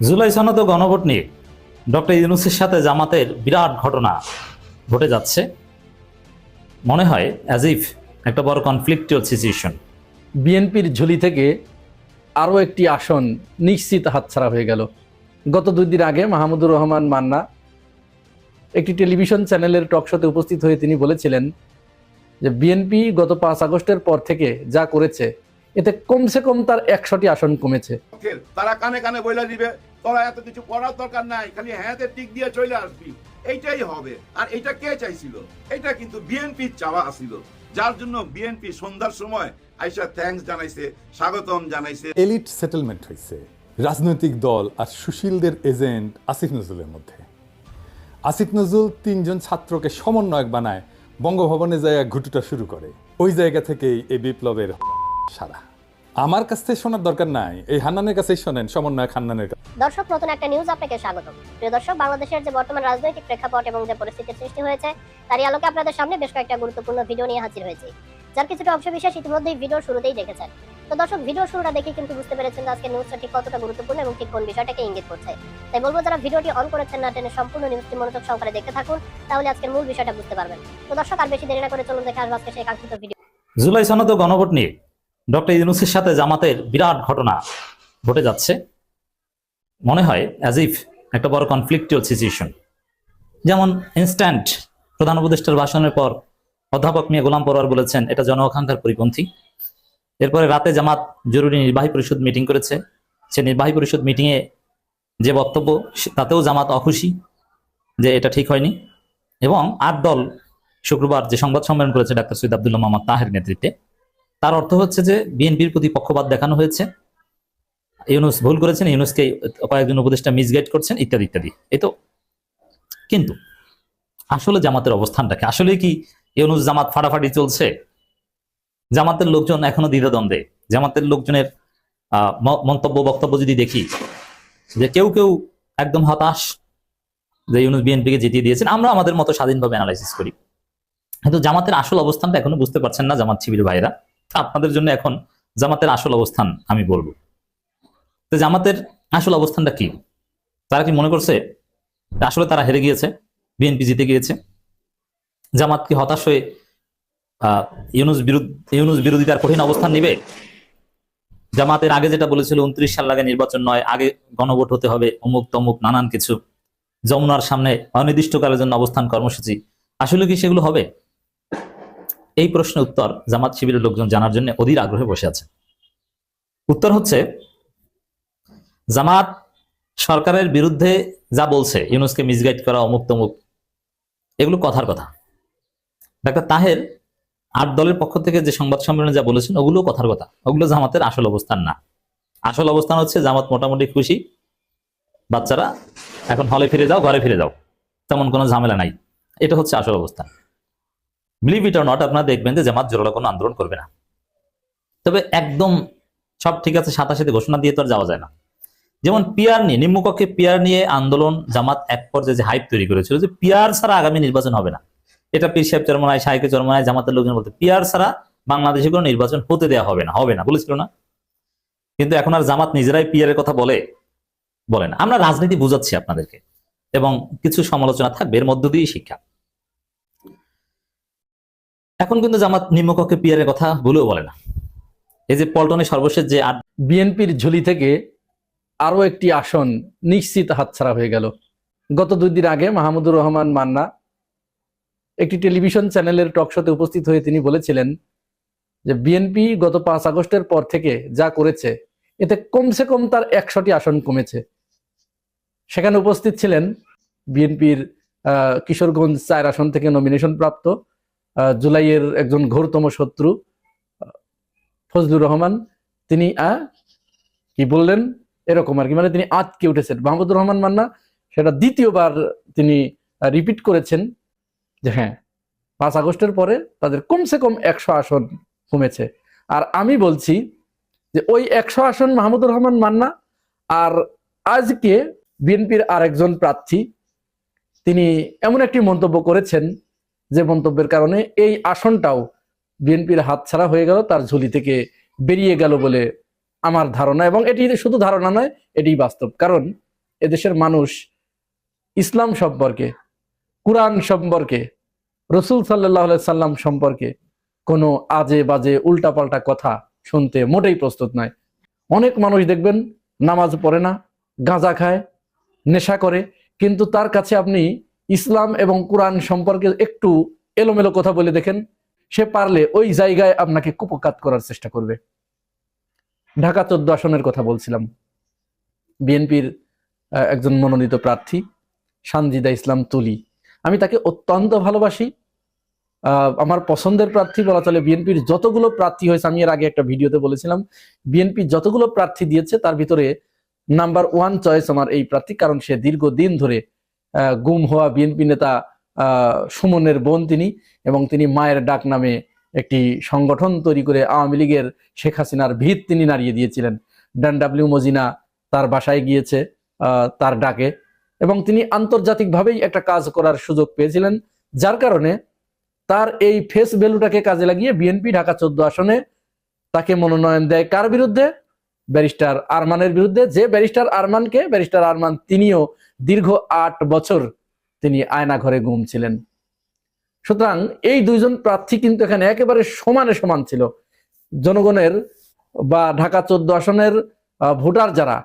জুলাই সনদ গণভোট নিয়ে ডক্টর ইউনুসের সাথে জামাতের বিরাট ঘটনা ঘটে যাচ্ছে। মনে হয় অ্যাজ ইফ একটা বড় কনফ্লিক্টুয়াল সিচুয়েশন বিএনপির ঝুলি থেকে আরও একটি আসন নিশ্চিত হাতছাড়া হয়ে গেল। গত দুই দিন আগে মাহমুদুর রহমান মান্না একটি টেলিভিশন চ্যানেলের টকশোতে উপস্থিত হয়ে তিনি বলেছিলেন যে, বিএনপি গত পাঁচ আগস্টের পর থেকে যা করেছে এতে কমসে কম তার একশোটি আসন কমেছে। তারা কানে কানে বইলা দিবে তোরা এত কিছু করার দরকার নাই খালি হ্যাঁতে টিক দিয়ে চলে আসবি। এইটাই হবে। আর এটা কে চাইছিল? এটা কিন্তু বিএনপির চাওয়া ছিল যার জন্য বিএনপি সন্ধ্যার সময় আইসা থ্যাঙ্কস জানাইছে স্বাগতম জানাইছে। এলিট সেটেলমেন্ট হয়েছে রাজনৈতিক দল আর সুশীলদের এজেন্ট আসিফ নজরুলের মধ্যে। আসিফ নজরুল তিনজন ছাত্রকে সমন্বয়ক বানায় বঙ্গভবনে যায় ঘুটুটা শুরু করে। ওই জায়গা থেকেই এই বিপ্লবের সারা। আমার কাছ থেকে শোনার দরকার নাই। এই হান্নানের কাছেই শোনেন সমন্বয়ক হান্নানের কাছে। দর্শক নতুন একটা নিউজ আপনাকে স্বাগত প্রিয় দর্শক বাংলাদেশের যে বর্তমান রাজনৈতিক প্রেক্ষাপট এবং যে পরিস্থিতির সৃষ্টি হয়েছে তারই আলোকে আপনাদের সামনে বেশ কয়েকটা গুরুত্বপূর্ণ ভিডিও নিয়ে হাজির হয়েছি। যার কিছুটা অংশ বিশেষ ইতিমধ্যেই ভিডিওর শুরুতেই দেখেছেন। তো দর্শক ভিডিওর শুরুটা দেখে কিন্তু বুঝতে পেরেছেন যে আজকে নিউজটা ঠিক কতটা গুরুত্বপূর্ণ এবং ঠিক কোন বিষয়টাকে ইঙ্গিত করছে। তাই বলব যারা ভিডিওটি অন করেছেন না টেনে সম্পূর্ণ নিউজটি মনোযোগ সহকারে দেখতে থাকুন তাহলে আজকের মূল বিষয়টা বুঝতে পারবেন। তো দর্শক আর বেশি দেরি না করে চলুন দেখে আসব আজকে সেই কাঙ্ক্ষিত ভিডিও জুলাই সনদ গণভোট নিয়ে। ডক্টর ইউনুসের সাথে জামাতের বিরাট ঘটনা ঘটে যাচ্ছে। মনে হয় অ্যাজ ইফ একটা বড় কনফ্লিক্টুয়াল সিচুয়েশন যেমন ইনস্ট্যান্ট প্রধান উপদেষ্টার ভাষণের পর অধ্যাপক মিয়া গোলাম পরোয়ার বলেছেন, এটা জন আকাঙ্ক্ষার পরিপন্থী। এরপরে রাতে জামাত জরুরি নির্বাহী পরিষদ মিটিং করেছে। সে নির্বাহী পরিষদ মিটিংয়ে যে বক্তব্য, তাতেও জামাত অখুশি যে এটা ঠিক হয়নি। এবং আট দল শুক্রবার যে সংবাদ সম্মেলন করেছে ডাক্তার সৈয়দ আব্দুল্লাহ মোহাম্মদ তাহের নেতৃত্বে তার অর্থ হচ্ছে যে বিএনপির প্রতি পক্ষপাত দেখানো হয়েছে। ইউনুস ভুল করেছেন, ইউনুসকে কয়েকজন উপদেষ্টা মিসগাইড করছেন, ইত্যাদি ইত্যাদি। এই তো। কিন্তু আসলে জামাতের অবস্থানটাকে আসলে কি ইউনুস জামাত ফাটাফাটি চলছে? জামাতের লোকজন এখনও দ্বিধাদ্বন্দ্বে। জামাতের লোকজনের মন্তব্য, বক্তব্য যদি দেখি, যে কেউ কেউ একদম হতাশ যে ইউনুস বিএনপিকে জিতিয়ে দিয়েছেন, আমরা আমাদের মতো স্বাধীনভাবে অ্যানালাইসিস করি। কিন্তু জামাতের আসল অবস্থানটা এখনও বুঝতে পারছেন না জামাত শিবির ভাইরা আপনাদের জন্য এখন জামাতের আসল অবস্থান আমি বলব। তো জামাতের আসল অবস্থানটা কি? তারা কি মনে করছে আসলে তারা হেরে গিয়েছে, বিএনপি জিতে গিয়েছে? জামাত কি হতাশ হয়ে ইউনুস বিরুদ্ধ, ইউনুস বিরোধিতার কঠিন অবস্থান নিবে? জামাতের আগে যেটা বলেছিল, উনত্রিশ সাল আগে নির্বাচন নয়, আগে গণভোট হতে হবে, অমুক তমুক নানান কিছু। যমুনার সামনে অনির্দিষ্টকালের জন্য অবস্থান কর্মসূচি। আসলে কি সেগুলো হবে? এই প্রশ্নের উত্তর জামাত শিবিরের লোকজন জানার জন্য অধীর আগ্রহে বসে আছে। উত্তর হচ্ছে, জামাত সরকারের বিরুদ্ধে যা বলছে, ইউনুসকে মিসগাইড করা, অমুক তমুক, এগুলো কথার কথা। ডাক্তার তাহের আট দলের পক্ষ থেকে যে সংবাদ সম্মেলনে যা বলেছেন ওগুলো কথার কথা। ওগুলো জামাতের আসল অবস্থান না। আসল অবস্থান হচ্ছে জামাত মোটামুটি খুশি। বাচ্চারা, এখন হলে ফিরে যাও, ঘরে ফিরে যাও। তেমন কোনো ঝামেলা নাই। এটা হচ্ছে আসল অবস্থান। বিলিভ ইট নট আপনারা দেখবেন যে জামাত জোরালো কোনো আন্দোলন করবে না। তবে একদম সব ঠিক আছে সাথে ঘোষণা দিয়ে তো আর যাওয়া যায় না। যেমন পিয়ার নিয়ে, নিম্নকক্ষে পিয়ার নিয়ে আন্দোলন, জামাত এক পর্যায়ে যে হাইপ তৈরি করেছিল যে পিয়ার ছাড়া আগামী নির্বাচন হবে না। এটা পীর সাহেব চরমনায় শাহেকে চরমনায়, জামাতের লোকজন বলতে পিয়ার ছাড়া বাংলাদেশে কোনো নির্বাচন হতে দেওয়া হবে না হবে না, বলেছিল না? কিন্তু এখন আর জামাত নিজেরাই পিয়ারের কথা বলে বলে না। আমরা রাজনীতি বুঝাচ্ছি আপনাদেরকে, এবং কিছু সমালোচনা থাকবে, এর মধ্য দিয়েই শিক্ষা। এখন কিন্তু জামাত নিম্নকক্ষে পিয়ারের কথা বলেও বলে না। এই যে পল্টনের সর্বশেষ যে বিএনপির ঝুলি থেকে আরও একটি আসন নিশ্চিত হাতছাড়া হয়ে গেল। গত দুই দিন আগে মাহমুদুর রহমান মান্না একটি টেলিভিশন চ্যানেলের টকশোতে উপস্থিত হয়ে তিনি বলেছিলেন যে বিএনপি গত পাঁচ আগস্টের পর থেকে যা করেছে, এতে কমসে কম তার একশোটি আসন কমেছে। সেখানে উপস্থিত ছিলেন বিএনপির কিশোরগঞ্জ চার আসন থেকে নমিনেশন প্রাপ্ত জুলাইয়ের একজন ঘোরতম শত্রু ফজলুর রহমান। তিনি আহ, কি বললেন? এরকম আর কি। মানে তিনি আটকে উঠেছেন। মাহমুদুর রহমান মান্না সেটা দ্বিতীয়বার তিনি রিপিট করেছেন যে হ্যাঁ পাঁচ আগস্টের পরে তাদের কমসে কম একশো আসন কমেছে। আর আমি বলছি যে ওই একশো আসন মাহমুদুর রহমান মান্না আর আজকে বিএনপির আরেকজন প্রার্থী তিনি এমন একটি মন্তব্য করেছেন যে মন্তব্যের কারণে এই আসনটাও বিএনপির হাতছাড়া হয়ে গেল, তার ঝুলি থেকে বেরিয়ে গেল বলে আমার ধারণা এবং এটি শুধু ধারণা নয়, এটি বাস্তব। কারণ এদেশের মানুষ ইসলাম সম্পর্কে, কোরআন সম্পর্কে, রসুল সাল্লাহ সাল্লাম সম্পর্কে কোনো আজে বাজে উল্টাপাল্টা কথা শুনতে মোটেই প্রস্তুত নয়। অনেক মানুষ দেখবেন নামাজ পড়ে না, গাঁজা খায়, নেশা করে, কিন্তু তার কাছে আপনি ইসলাম এবং কোরআন সম্পর্কে একটু এলোমেলো কথা বলে দেখেন, সে পারলে ওই জায়গায় আপনাকে কুপকাত করার চেষ্টা করবে। ঢাকা চোদ্দ আসনের কথা বলছিলাম। বিএনপির একজন মনোনীত প্রার্থী, সানজিদা ইসলাম তুলি। আমি তাকে অত্যন্ত ভালোবাসি। আমার পছন্দের প্রার্থী বলা চলে বিএনপির যতগুলো প্রার্থী হয়েছে, আমি এর আগে একটা ভিডিওতে বলেছিলাম, বিএনপি যতগুলো প্রার্থী দিয়েছে, তার ভিতরে নাম্বার ওয়ান চয়েস আমার এই প্রার্থী, কারণ সে দীর্ঘদিন ধরে গুম হওয়া বিএনপি নেতা সুমনের বোন তিনি এবং তিনি মায়ের ডাক নামে একটি সংগঠন তৈরি করে আওয়ামী লীগের শেখ হাসিনার ভিত তিনি নাড়িয়ে দিয়েছিলেন। ডান ডাব্লিউ মজিনা তার বাসায় গিয়েছে তার ডাকে এবং তিনি আন্তর্জাতিকভাবেই একটা কাজ করার সুযোগ পেয়েছিলেন, যার কারণে তার এই ফেস ভ্যালুটাকে কাজে লাগিয়ে বিএনপি ঢাকা চোদ্দ আসনে তাকে মনোনয়ন দেয়। কার বিরুদ্ধে? ব্যারিস্টার আরমানের বিরুদ্ধে, যে ব্যারিস্টার আরমানকে, ব্যারিস্টার আরমান তিনিও দীর্ঘ আট বছর তিনি আয়না ঘরে গুম ছিলেন। সুতরাং এই দুইজন প্রার্থী কিন্তু এখানে একেবারে সমানে সমান ছিল। জনগণের বা ঢাকা চোদ্দ আসনের ভোটার যারা,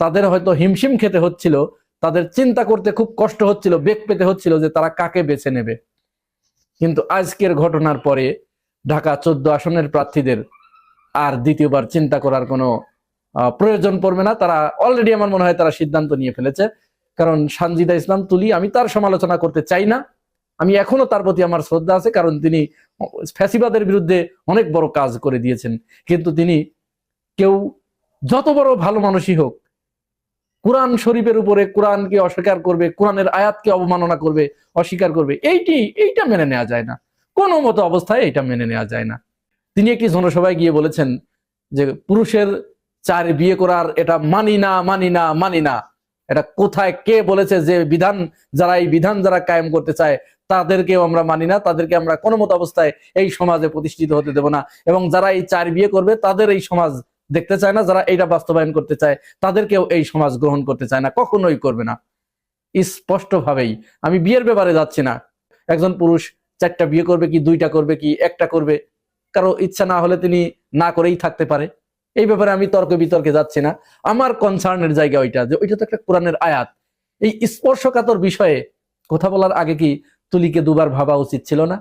তাদের হয়তো হিমশিম খেতে হচ্ছিল, তাদের চিন্তা করতে খুব কষ্ট হচ্ছিল, বেগ পেতে হচ্ছিল যে তারা কাকে বেছে নেবে। কিন্তু আজকের ঘটনার পরে ঢাকা চোদ্দ আসনের প্রার্থীদের আর দ্বিতীয়বার চিন্তা করার কোনো প্রয়োজন পড়বে না। তারা অলরেডি আমার মনে হয় তারা সিদ্ধান্ত নিয়ে ফেলেছে। কারণ সানজিদা ইসলাম তুলি, আমি তার সমালোচনা করতে চাই না। আমি এখনও তার প্রতি আমার শ্রদ্ধা আছে, কারণ তিনি ফ্যাসিবাদের বিরুদ্ধে অনেক বড় কাজ করে দিয়েছেন। কিন্তু তিনি কেউ যত বড় ভালো মানুষই হোক, কোরআন শরীফের উপরে কোরআনকে অস্বীকার করবে, কোরআনের আয়াতকে অবমাননা করবে, অস্বীকার করবে, এইটি, এইটা মেনে নেওয়া যায় না। কোনো মতো অবস্থায় এটা মেনে নেওয়া যায় না। তিনি একটি জনসভায় গিয়ে বলেছেন যে পুরুষের চার বিয়ে করার এটা মানি না মানি না মানি না। এটা কোথায় কে বলেছে যে বিধান, যারা এই বিধান যারা কায়েম করতে চায়, তাদেরকেও আমরা মানি না, তাদেরকে আমরা কোনো মতো অবস্থায় এই সমাজে প্রতিষ্ঠিত হতে দেব না। এবং যারা এই চার বিয়ে করবে, তাদের এই সমাজ দেখতে চায় না, যারা এইটা বাস্তবায়ন করতে চায়, তাদেরকেও এই সমাজ গ্রহণ করতে চায় না, কখনোই করবে না। স্পষ্টভাবেই। আমি বিয়ের ব্যাপারে যাচ্ছি না। একজন পুরুষ চারটা বিয়ে করবে কি, দুইটা করবে কি, একটা করবে, কারও ইচ্ছা না হলে তিনি না করেই থাকতে পারে। এই ব্যাপারে আমি তর্ক বিতর্কে যাচ্ছি না। আমার কনসার্নের জায়গা ওইটা, যে ওইটা তো একটা কোরআনের আয়াত। এই স্পর্শকাতর বিষয়ে কথা বলার আগে কি তুলিকে দুবার ভাবা উচিত ছিল না?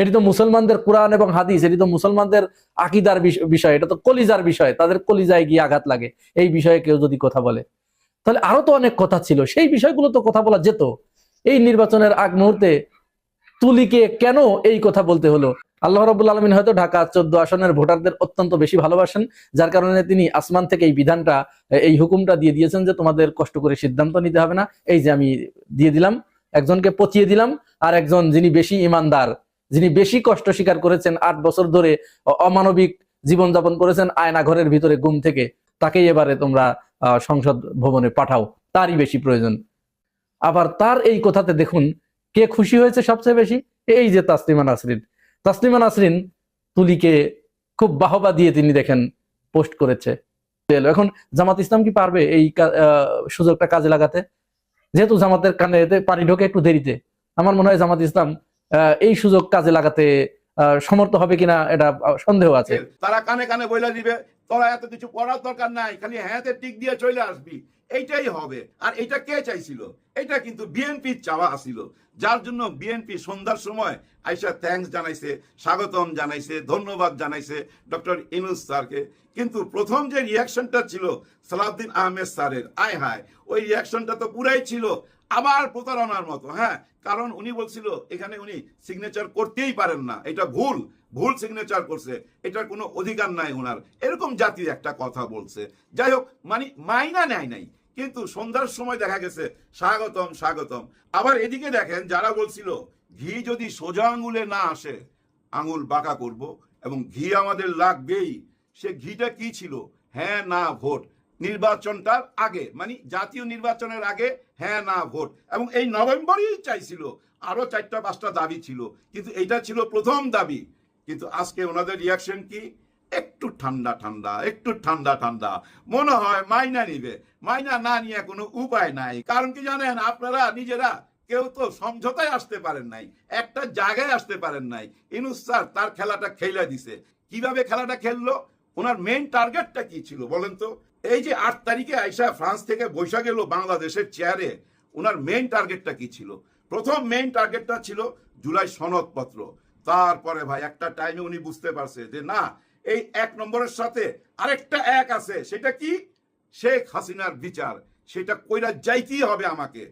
এটি তো মুসলমানদের কোরআন এবং হাদিস, এটি তো মুসলমানদের আকিদার বিষয়, এটা তো কলিজার বিষয়, তাদের কলিজায় গিয়ে আঘাত লাগে। এই বিষয়ে কেউ যদি কথা বলে। তাহলে আরও তো অনেক কথা ছিল, সেই বিষয়গুলো তো কথা বলা যেত। এই নির্বাচনের আগ মুহূর্তে তুলিকে কেন এই কথা বলতে হলো? আল্লাহ রবুল আলমিন হয়তো ঢাকা চোদ্দ আসনের ভোটারদের অত্যন্ত বেশি ভালোবাসেন, যার কারণে তিনি আসমান থেকে এই বিধানটা, এই হুকুমটা দিয়ে দিয়েছেন যে তোমাদের কষ্ট করে সিদ্ধান্ত নিতে হবে না। এই যে আমি দিয়ে দিলাম, একজনকে পচিয়ে দিলাম, আর একজন যিনি বেশি ইমানদার, যিনি বেশি কষ্ট স্বীকার করেছেন, আট বছর ধরে অমানবিক জীবনযাপন করেছেন আয়না ঘরের ভিতরে ঘুম থেকে, তাকেই এবারে তোমরা সংসদ ভবনে পাঠাও, তারই বেশি প্রয়োজন। আবার তার এই কথাতে দেখুন, কে খুশি হয়েছে সবচেয়ে বেশি? এই যে তাসলিমা নাসরিন। তাসলিমা নাসরিন তুলিকে খুব বাহবা দিয়ে তিনি দেখেন পোস্ট করেছে। এখন জামাত ইসলাম কি পারবে এই সুযোগটা কাজে লাগাতে? যেহেতু জামাতের কানে পানি ঢোকে একটু দেরিতে, আমার মনে হয় জামাত ইসলাম এই সুযোগ কাজে লাগাতে সমর্থ হবে কিনা এটা সন্দেহ আছে। তারা কানে কানে বইলা দিবে, তোরা এত কিছু করার দরকার নাই, খালি হ্যাঁতে টিক দিয়ে চলে আসবি। এইটাই হবে। আর এটা কে চাইছিল? এটা কিন্তু বিএনপির চাওয়া আসিল যার জন্য বিএনপি সন্ধ্যার সময় আইসা থ্যাঙ্কস জানাইছে, স্বাগতম জানাইছে, ধন্যবাদ জানাইছে ডক্টর ইনুস স্যারকে। কিন্তু প্রথম যে রিয়াকশনটা ছিল সালাউদ্দিন আহমেদ স্যারের, আয় হায়, ওই রিয়াকশনটা তো পুরাই ছিল আবার প্রতারণার মতো হ্যাঁ? কারণ উনি বলছিল, এখানে উনি সিগনেচার করতেই পারেন না, এটা ভুল। ভুল সিগনেচার করছে, এটার কোনো অধিকার নাই ওনার। এরকম জাতির একটা কথা বলছে। যাই হোক মানে মাইনা নেয় নাই। কিন্তু সন্ধ্যার সময় দেখা গেছে, স্বাগতম স্বাগতম। আবার এদিকে দেখেন, যারা বলছিল, ঘি যদি সোজা আঙুলে না আসে, আঙুল বাঁকা করব এবং ঘি আমাদের লাগবেই। সে ঘিটা কি ছিল? হ্যাঁ না ভোট। নির্বাচনটার আগে মানে জাতীয় নির্বাচনের আগে হ্যাঁ না ভোট। এবং এই নভেম্বরেই চাইছিল। আরও চারটা, পাঁচটা দাবি ছিল। কিন্তু এটা ছিল প্রথম দাবি। কিন্তু আজকে ওনাদের রিয়াকশন কি? একটু ঠান্ডা ঠান্ডা, একটু ঠান্ডা ঠান্ডা। মনে হয় মাইনা নিবে। মাইনা না নিয়ে কোনো উপায় নাই। কারণ কি জানেন, আপনারা নিজেরা কেউ তো সমঝোতায় আসতে পারেন নাই, একটা জায়গায় আসতে পারেন নাই। ইনুস স্যার তার খেলাটা খেলে দিছে। কীভাবে খেলাটা খেললো? ওনার মেইন টার্গেটটা কি ছিল বলেন তো? এই যে আট তারিখে আইসা ফ্রান্স থেকে বৈশা গেল বাংলাদেশের চেয়ারে ওনার মেইন টার্গেটটা কি ছিল? প্রথম মেইন টার্গেটটা ছিল জুলাই সনদপত্র। তারপরে ভাই, একটা টাইমে উনি বুঝতে পারছে যে না, এই এক নম্বরের সাথে আরেকটা এক আছে। সেটা কি? শেখ হাসিনার বিচার। সেটা কইরা যাইতেই হবে আমাকে।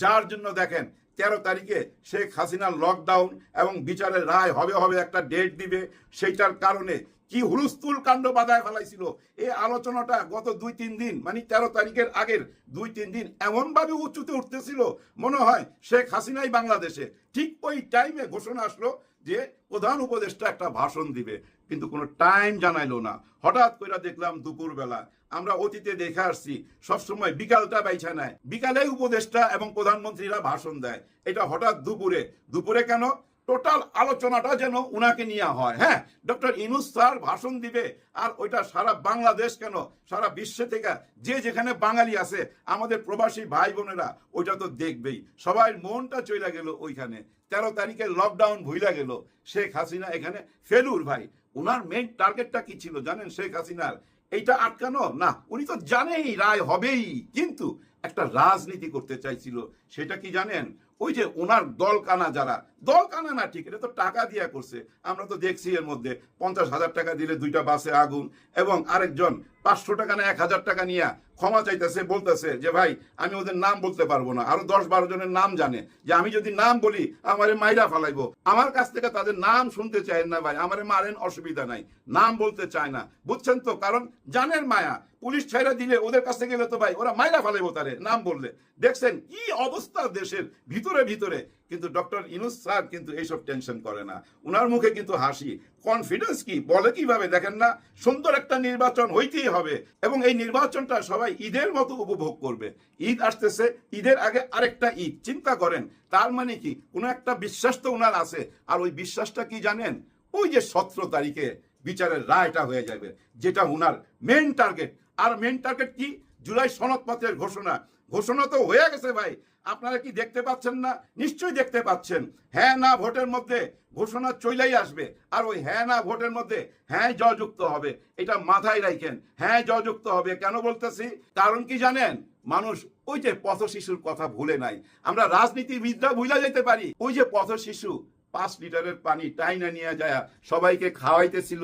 যার জন্য দেখেন, তেরো তারিখে শেখ হাসিনার লকডাউন এবং বিচারের রায় হবে হবে একটা ডেট দিবে। সেইটার কারণে কি হুলস্থুল কাণ্ড বাধায় ফেলাইছিল? এই আলোচনাটা গত দুই, তিন দিন মানে তেরো তারিখের আগের দুই, তিন দিন এমনভাবে উঁচুতে উঠতেছিল মনে হয় শেখ হাসিনাই বাংলাদেশে। ঠিক ওই টাইমে ঘোষণা আসলো যে প্রধান উপদেষ্টা একটা ভাষণ দিবে, কিন্তু কোনো টাইম জানাইলো না। হঠাৎ করে দেখলাম দুপুরবেলা। আমরা অতীতে দেখে আসছি, সবসময় বিকালটা বাইছা নেয় বিকালে উপদেষ্টা এবং প্রধানমন্ত্রীরা ভাষণ দেয়। এটা হঠাৎ দুপুরে। দুপুরে কেন? টোটাল আলোচনাটা যেন উনাকে নিয়ে হয়। হ্যাঁ ডক্টর ইনুস স্যার ভাষণ দিবে, আর ওইটা সারা বাংলাদেশ কেন? সারা বিশ্বে থেকে যে যেখানে বাঙালি আছে, আমাদের প্রবাসী ভাই বোনেরা, ওইটা তো দেখবেই। সবাই মনটা চলে গেল ওইখানে। তেরো তারিখে লকডাউন ভুইলা গেল। শেখ হাসিনা এখানে ফেলুর ভাই। ওনার মেইন টার্গেটটা কি ছিল জানেন শেখ হাসিনার? এইটা আটকানো? না, উনি তো জানেই, রায় হবেই। কিন্তু একটা রাজনীতি করতে চাইছিল, সেটা কি জানেন? ওই যে ওনার দল কানা যারা দল কানা না ঠিক, এটা তো টাকা দিয়া করছে। আমরা তো দেখছি এর মধ্যে, পঞ্চাশ হাজার টাকা দিলে দুইটা বাসে আগুন, এবং আরেকজন পাঁচশো টাকা না এক হাজার টাকা নিয়ে ক্ষমা চাইতেছে, বলতেছে যে, ভাই, আমি ওদের নাম বলতে পারব না। আরও দশ বারো জনের নাম জানে যে, আমি যদি নাম বলি, আমারে মাইরা ফালাইবো। আমার কাছ থেকে তাদের নাম শুনতে চায় না, ভাই। আমারে মারেন, অসুবিধা নাই। নাম বলতে চায় না। বুঝছেন তো? কারণ জানেন মায়া। পুলিশ ছাইরা দিলে ওদের কাছে গেলে তো, ভাই, ওরা মাইরা ফালাইবো তারে, নাম বললে। দেখছেন, কি অবস্থা দেশের ভিতরে ভিতরে। কিন্তু ডক্টর ইনুস স্যার কিন্তু এইসব টেনশন করে না। উনার মুখে কিন্তু হাসি। কনফিডেন্স কি? বলে কীভাবে? দেখেন না, সুন্দর একটা নির্বাচন হইতেই হবে এবং এই নির্বাচনটা সবাই ঈদের মতো উপভোগ করবে। ঈদ আসতেছে, ঈদের আগে আরেকটা ঈদ, চিন্তা করেন। তার মানে কি? কোনো একটা বিশ্বাস তো উনার আছে। আর ওই বিশ্বাসটা কি জানেন? ওই যে সতেরো তারিখে বিচারের রায়টা হয়ে যাবে, যেটা উনার মেন টার্গেট আর মেন টার্গেট কি? জুলাই সনদপত্রের ঘোষণা। ঘোষণা তো হয়ে গেছে ভাই। আপনারা কি দেখতে পাচ্ছেন না? নিশ্চয়ই দেখতে পাচ্ছেন। হ্যাঁ না ভোটের মধ্যে ঘোষণা চলেই আসবে। আর ওই হ্যাঁ না ভোটের মধ্যে হ্যাঁ যুক্ত হবে। এটা মাথায় রাখেন হ্যাঁ যুক্ত হবে। কেন বলতেছি? কারণ কি জানেন? মানুষ ওই যে পথ শিশুর কথা ভুলে নাই। আমরা রাজনীতিবিদরা ভুলে যেতে পারি। ওই যে পথ শিশু পাঁচ লিটারের পানি টাইনা নিয়ে যায়, সবাইকে খাওয়াইতেছিল।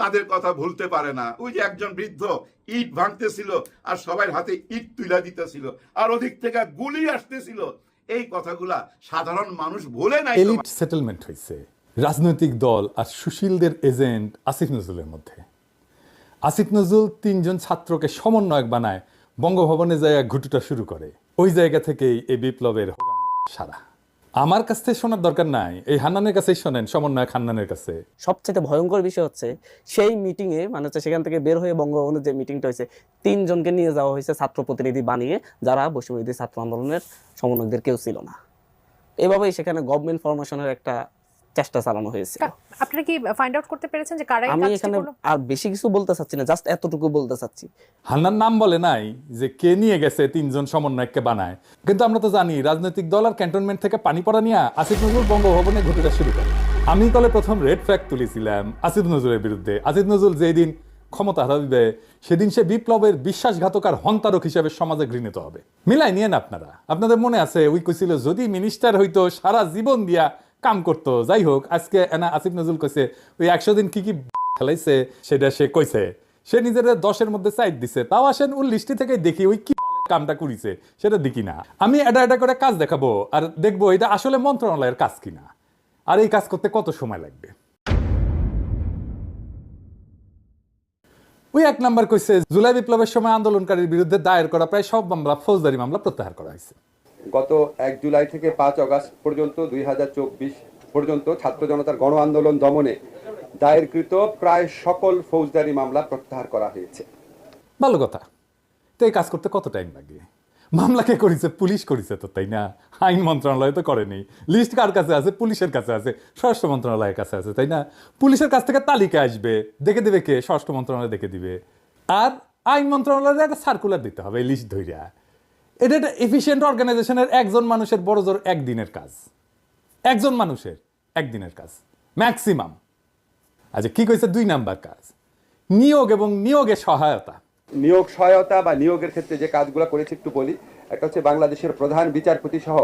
তাদের কথা ভুলতে পারে না। ওই যে একজন বৃদ্ধ ইট ভাঙতেছিল আর সবাই হাতে ইট তুলে দিতেছিল আর ওদিক থেকে গুলি আসতেছিল। এই কথাগুলা সাধারণ মানুষ ভুলে নাই এলিট সেটেলমেন্ট হয়েছে। রাজনৈতিক দল আর সুশীলদের এজেন্ট আসিফ নজরুলের মধ্যে। আসিফ নজরুল তিনজন ছাত্রকে সমন্বয়ক বানায়, বঙ্গভবনে যায় ঘুটুটা শুরু করে। ওই জায়গা থেকেই এই বিপ্লবের সারা। আমার কাছ থেকে শোনার দরকার নাই। এই হান্নানের কাছেই শোনেন, সমন্বয়ক হান্নানের কাছে। সবচেয়ে ভয়ঙ্কর বিষয় হচ্ছে, সেই মিটিংয়ে মানে হচ্ছে সেখান থেকে বের হয়ে বঙ্গবন্ধুর যে মিটিংটা হয়েছে, তিনজনকে নিয়ে যাওয়া হয়েছে ছাত্র প্রতিনিধি বানিয়ে, যারা বৈষম্যবিধি ছাত্র আন্দোলনের সমন্বয়কদের কেউ ছিল না। এভাবেই সেখানে গভর্নমেন্ট ফরমেশনের একটা চেষ্টা চালানো হয়েছে। আপনারা কি ফাইন্ড আউট করতে পেরেছেন যে কারা আমি এখানে আর বেশি কিছু বলতে চাচ্ছি না জাস্ট এতটুকু বলতে চাচ্ছি। হান্নার নাম বলে নাই যে কে নিয়ে গেছে তিনজন সমন্বয়ককে বানায়। কিন্তু আমরা তো জানি রাজনৈতিক দল আর ক্যান্টনমেন্ট থেকে পানি পড়া নিয়ে আসিফ নজরুল বঙ্গভবনে ঘটুটা শুরু করে। আমি তলে প্রথম রেড ফ্ল্যাগ তুলেছিলাম আসিফ নজরুলের বিরুদ্ধে। আসিফ নজরুল যেদিন ক্ষমতা হারাবে সেদিন সে বিপ্লবের বিশ্বাসঘাতক আর হন্তারক হিসেবে সমাজে ঘৃণিত হবে। মিলাই নিয়েন আপনারা। আপনাদের মনে আছে ওই কইছিল যদি মিনিস্টার হইতো সারা জীবন দিয়া কাম করতো। যাই হোক, আজকে এনা আসিফ নজরুল কইছে, ওই একশো দিন কি কি খেলাইছে? সেটা সে কইছে। সে নিজের দশের মধ্যে সাইড দিছে। তাও আসেন ওর লিস্টি থেকে দেখি ওই কি কামটা করিছে, সেটা দেখি না। আমি এটা এটা করে কাজ দেখাবো আর দেখব এটা আসলে মন্ত্রণালয়ের কাজ কিনা। আর এই কাজ করতে কত সময় লাগবে? ওই এক নাম্বার কইছে, জুলাই বিপ্লবের সময় আন্দোলনকারীর বিরুদ্ধে দায়ের করা প্রায় সব মামলা ফৌজদারি মামলা প্রত্যাহার করা হয়েছে। গত এক জুলাই থেকে পাঁচ আগস্ট পর্যন্ত, দুই হাজার চব্বিশ পর্যন্ত ছাত্র জনতার গণ আন্দোলন দমনে দায়েরকৃত প্রায় সকল ফৌজদারি মামলা প্রত্যাহার করা হয়েছে। ভালো কথা। তো এই কাজ করতে কত টাইম লাগে? মামলা কে করেছে? পুলিশ করেছে তো, তাই না? আইন মন্ত্রণালয় তো করেনি লিস্ট কার কাছে আছে? পুলিশের কাছে আছে। স্বরাষ্ট্র মন্ত্রণালয়ের কাছে আছে, তাই না? পুলিশের কাছ থেকে তালিকা আসবে। দেখে দেবে কে? স্বরাষ্ট্র মন্ত্রণালয় দেখে দিবে। আর আইন মন্ত্রণালয়ের একটা সার্কুলার দিতে হবে লিস্ট ধইরা। এটা একটা এফিসিয়েন্ট অর্গানাইজেশনের একজন মানুষের বড় জোর একদিনের কাজ। একজন মানুষের একদিনের কাজ। ম্যাক্সিমাম আচ্ছা কি কইছে? দুই নাম্বার কাজ। নিয়োগ এবং নিয়োগের সহায়তা। নিয়োগ সহায়তা বা নিয়োগের ক্ষেত্রে যে কাজগুলো করেছে একটু বলি। একটা হচ্ছে বাংলাদেশের প্রধান বিচারপতি সহ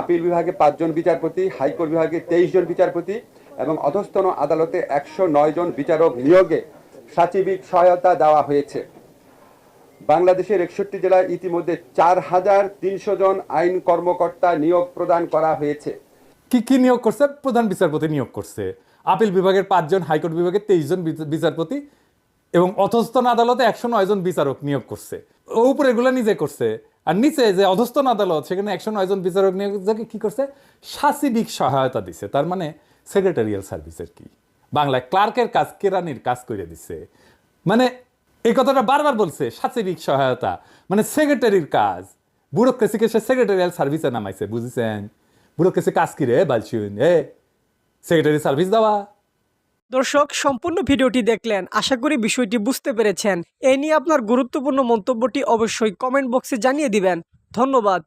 আপিল বিভাগে পাঁচজন বিচারপতি, হাইকোর্ট বিভাগে তেইশ জন বিচারপতি এবং অধস্তন আদালতে একশো নয় জন বিচারক নিয়োগে সাচিবিক সহায়তা দেওয়া হয়েছে। বাংলাদেশের একষট্টি জেলায় ইতিমধ্যে চার হাজার তিনশো জন আইন কর্মকর্তা নিয়োগ প্রদান করা হয়েছে। কি কি নিয়োগ করছে? প্রধান বিচারপতি নিয়োগ করছে। আপিল বিভাগের পাঁচজন, হাইকোর্ট বিভাগের তেইশ জন বিচারপতি এবং অধস্তন আদালতে একশো নয় জন বিচারক নিয়োগ করছে। ও উপরে এগুলো নিজে করছে। আর নিচে যে অধস্তন আদালত, সেখানে একশো নয় জন বিচারক নিয়োগ কি করছে? সাচিবিক সহায়তা দিছে। তার মানে সেক্রেটারিয়াল সার্ভিসের কি? বাংলায় ক্লার্কের কাজ কেরানির কাজ করে দিছে। মানে এই কথাটা বারবার বলছে সাচিবিক সহায়তা মানে সেক্রেটারির কাজ। ব্যুরোক্রেসিকে সে সেক্রেটারিয়াল সার্ভিসে নামাইছে, বুঝেছেন? ব্যুরোক্রেসি কাজ কি রে বালছুন এ সেক্রেটারি সার্ভিস দেওয়া। দর্শক, সম্পূর্ণ ভিডিওটি দেখলেন, আশা করি বিষয়টি বুঝতে পেরেছেন। এ নিয়ে আপনার গুরুত্বপূর্ণ মন্তব্যটি অবশ্যই কমেন্ট বক্সে জানিয়ে দিবেন। ধন্যবাদ।